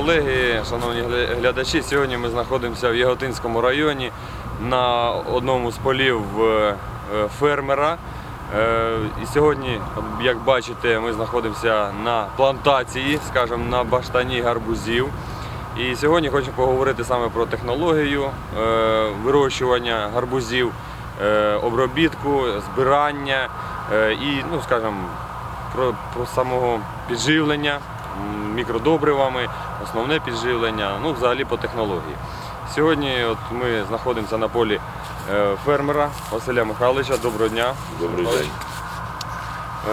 колеги, шановні глядачі. Сьогодні ми знаходимося в Яготинському районі на одному з полів е, е, фермера. Е, І сьогодні, як бачите, ми знаходимося на плантації, скажімо, на баштані гарбузів. І сьогодні хочу поговорити саме про технологію вирощування гарбузів, обробітку, збирання і, ну, скажімо, про, про самого підживлення мікродобривами, основне підживлення, ну взагалі по технології. Сьогодні от ми знаходимося на полі е, фермера Василя Михайловича. Доброго дня. Добрий день.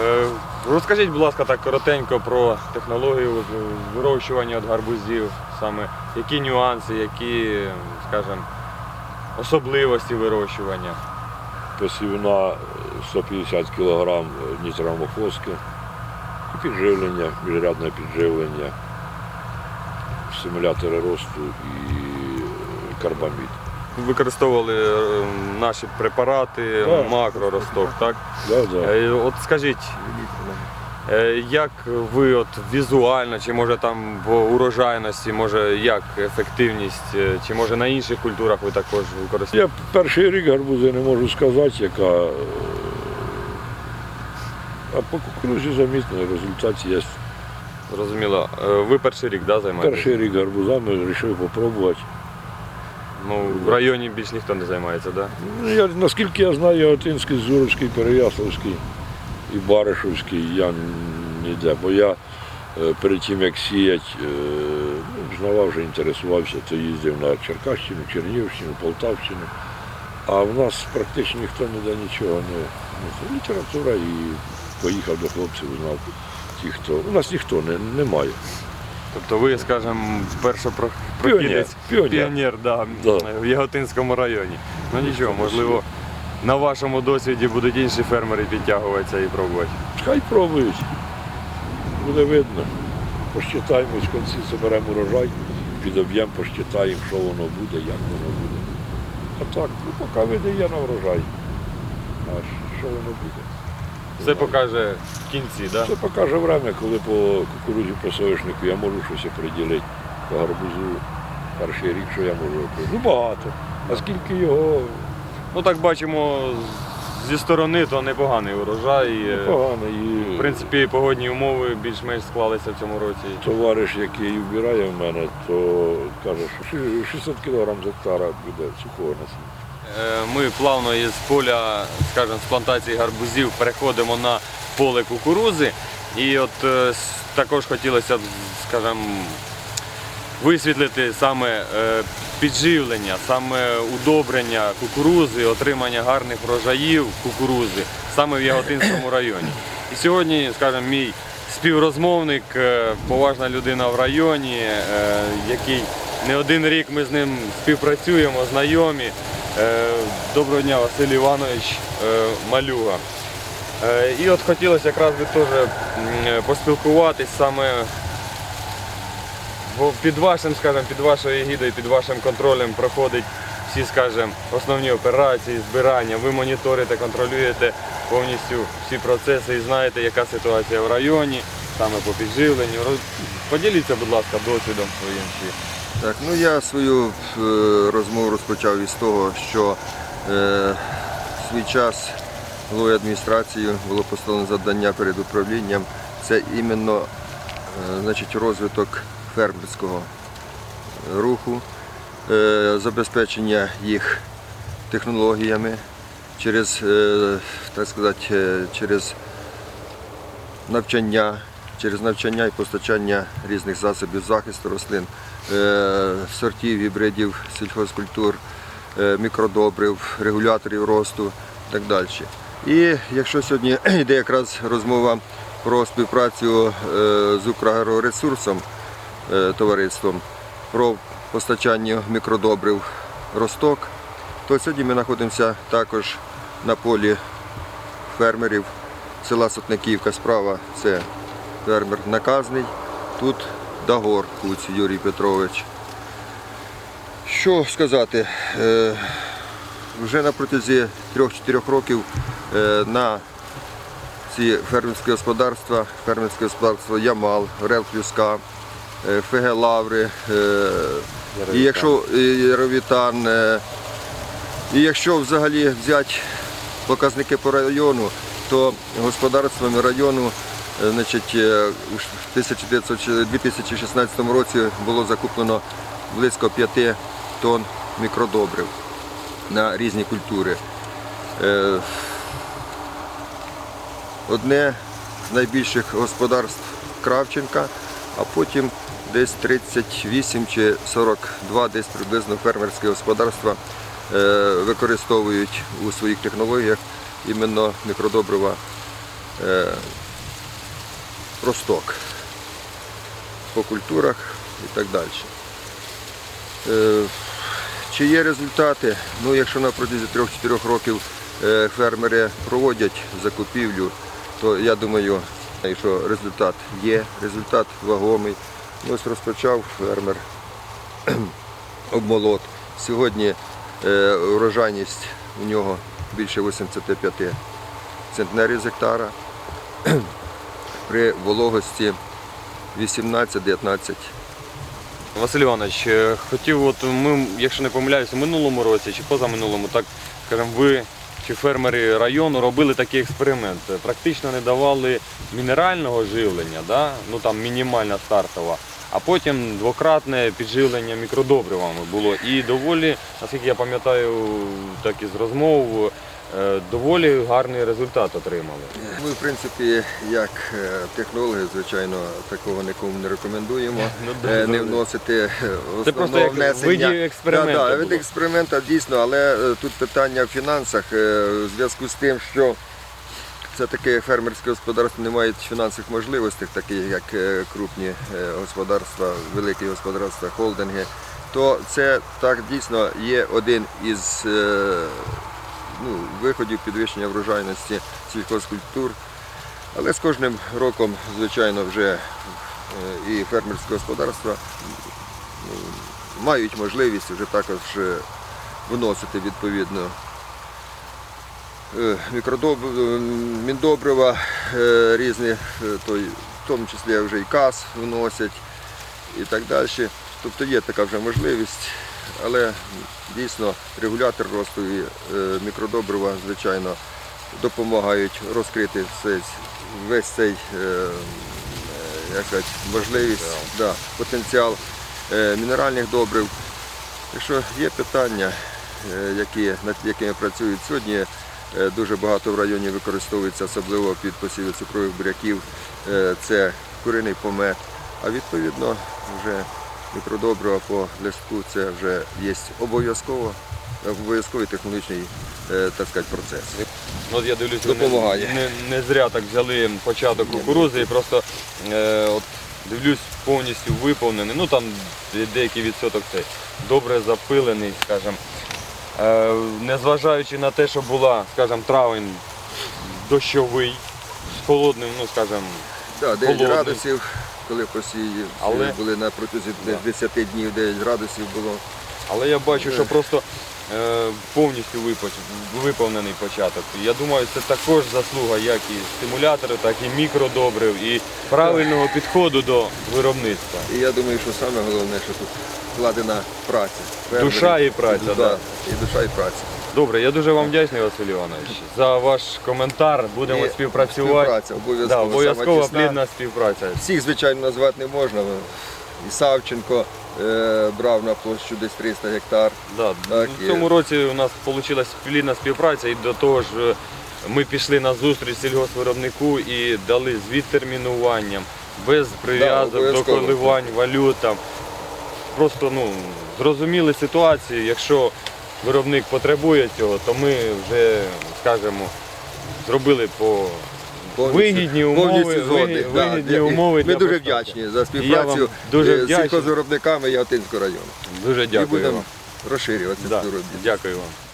Е, Розкажіть, будь ласка, так коротенько про технологію вирощування от гарбузів, саме які нюанси, які, скажімо, особливості вирощування. Посівна 150 кг нітрамофоски, підживлення, міжрядне підживлення, стимулятори росту і карбамід. Використовували е, наші препарати, Так. макро, росток, так? Да, да. Е, От скажіть, е, як ви от візуально, чи може там по урожайності, може як ефективність, е, чи може на інших культурах ви також використовуєте? Я перший рік гарбузи не можу сказати, яка. е, А по кукурузі замітно результат є. Зрозуміло. Е, Ви перший рік да, займаєтесь? Перший рік гарбузами вирішив спробувати. Ну, в районі більш ніхто не займається, так? Да? Я, наскільки я знаю, Яготинський, Зуровський, Переяславський і Баришівський я ніде, бо я е, перед тим як сіять, е, ну, знала, вже інтересувався, то їздив на Черкащину, Чернігівщину, Полтавщину. А в нас практично ніхто ніде нічого не ну, література і поїхав до хлопців, знав ті, хто. У нас ніхто не, немає. Тобто ви, скажімо, перший про- Піонер, піонер. піонер да, Да. в Яготинському районі. Ну нічого, можливо, на вашому досвіді будуть інші фермери підтягуватися і пробувати. Хай пробують. Буде видно. Посчитаємо, в кінці зберемо урожай, підоб'ємо, посчитаємо, що воно буде, як воно буде. А так, ну, поки видає на врожай. А що воно буде? Все покаже в кінці, так? Це покаже время, коли по кукурузі, по соняшнику я можу щось приділити. По гарбузу перший рік, що я можу оприділити. Ну багато. А скільки його Ну так бачимо зі сторони, то непоганий урожай. і, е, погано. І В принципі, погодні умови більш-менш склалися в цьому році. Товариш, який вбирає в мене, то каже, що 600 кг з гектара буде сухого насіння. Е, Ми плавно із поля, скажімо, з плантації гарбузів переходимо на поле кукурузи. І от е, також хотілося б, скажімо, висвітлити саме е, підживлення, саме удобрення кукурузи, отримання гарних врожаїв кукурузи саме в Яготинському районі. І сьогодні, скажімо, мій співрозмовник, поважна людина в районі, який не один рік ми з ним співпрацюємо, знайомі. Е, Доброго дня, Василь Іванович е, Малюга. Е, І от хотілося якраз би теж поспілкуватись саме під вашим, скажімо, під вашою егідою, під вашим контролем проходить всі, скажімо, основні операції, збирання. Ви моніторите, контролюєте повністю всі процеси і знаєте, яка ситуація в районі, саме по підживленню. Поділіться, будь ласка, досвідом своїм. Так, ну я свою е, розмову розпочав із того, що е, в свій час головою адміністрації було поставлено завдання перед управлінням. Це іменно е, значить, розвиток фермерського руху, е, забезпечення їх технологіями через, е, так сказати, е, через навчання, через навчання і постачання різних засобів захисту рослин, е, сортів, гібридів, сільхозкультур, е, мікродобрив, регуляторів росту і так далі. І якщо сьогодні йде якраз розмова про співпрацю е, з Украгроресурсом, товариством, про постачання мікродобрив росток, то сьогодні ми знаходимося також на полі фермерів села Сотниківка справа це фермер наказний. Тут Дагор Куць Юрій Петрович. Що сказати? Е, Вже на протязі 3-4 років е, на ці фермерські господарства, фермерське господарство Ямал, Рел Плюска, е, ФГ Лаври, і якщо Ровітан, і якщо взагалі взяти показники по району, то господарствами району значить, е, у 2016 році було закуплено близько 5 тонн мікродобрив на різні культури. Е, Одне з найбільших господарств Кравченка, а потім десь 38 чи 42 десь приблизно фермерські господарства е, використовують у своїх технологіях іменно мікродобрива просток по культурах і так далі. Е, Чи є результати? Ну, якщо на протязі 3-4 років е, фермери проводять закупівлю, то я думаю, що результат є, результат вагомий. Ну, Ось розпочав фермер обмолот. Сьогодні е, урожайність у нього більше 85 центнерів з гектара. При вологості 18-19 Василь Іванович, е, хотів, от ми, якщо не помиляюся, в минулому році чи позаминулому, так скажімо, ви чи фермери району робили такий експеримент. Практично не давали мінерального живлення, да? ну там мінімальна стартова, а потім двократне підживлення мікродобривами було. І доволі, наскільки я пам'ятаю, так із розмов, е, доволі гарний результат отримали. Ми, в принципі, як е, технологи, звичайно, такого нікому не рекомендуємо. Ну, е. Не вносити Це просто як внесення. експерименту Да, да, було. вид експеримента дійсно, але е, тут питання в фінансах е, в зв'язку з тим, що це таке фермерське господарство не мають фінансових можливостей, такі як е, крупні е, господарства, великі господарства, холдинги, то це так дійсно є один із е, ну, виходів підвищення врожайності сільхозкультур. Але з кожним роком, звичайно, вже е, і фермерські господарства ну, мають можливість вже також е, вносити відповідно е, мікродоб- міндобрива різні, в тому числі вже і каз вносять і так далі. Тобто є така вже можливість, але дійсно регулятор росту і е, мікродобрива, звичайно, допомагають розкрити весь цей е, е, як сказати, можливість, да, потенціал мінеральних добрив. Якщо є питання, які, над якими працюють. Сьогодні, дуже багато в районі використовується, особливо під посіві цукрових буряків, це куриний помет, а відповідно вже мікродобрива по ляшку це вже є обов'язково, обов'язковий технологічний е, так сказати, процес. От я дивлюсь, ви Допомагає. не, не, не зря так взяли початок кукурузи і просто е, от, дивлюсь повністю виповнений. Ну там деякий відсоток цей добре запилений, скажімо. Е, незважаючи на те, що була, скажімо, травень дощовий, з холодним, ну скажімо, Да, 9 Холодний. градусів, коли посії Але- були на протязі десь 10 днів 9 градусів було. Але я бачу, що просто е, повністю виповнений початок. Я думаю, це також заслуга як і стимуляторів, так і мікродобрив, і правильного підходу до виробництва. І я думаю, що саме головне, що тут вкладена праця. Фермерів. Душа і праця, да. да. І душа і праця. Добре, я дуже вам вдячний, Василь Іванович, за ваш коментар. Будемо І співпрацювати. Співпраця обов'язково. Да, тісна. плідна співпраця. Всіх, звичайно, назвати не можна. І Савченко е, брав на площу десь 300 гектар. Да. Так, в є. цьому році у нас вийшла плідна співпраця і до того ж е, ми пішли на зустріч сільгоспвиробнику і дали з відтермінуванням, без прив'язок до обов'язково. коливань валют. Там. Просто ну, зрозуміли ситуацію, якщо виробник потребує цього, то ми вже, скажімо, зробили по вигідні умови. повністю згодний, вигідні, да. вигідні умови Ми для дуже поставки. вдячні за співпрацю вам дуже з вдячний. сільхозвиробниками Яготинського району. Дуже І дякую будемо вам. розширювати Да, цю роботу. Дякую вам.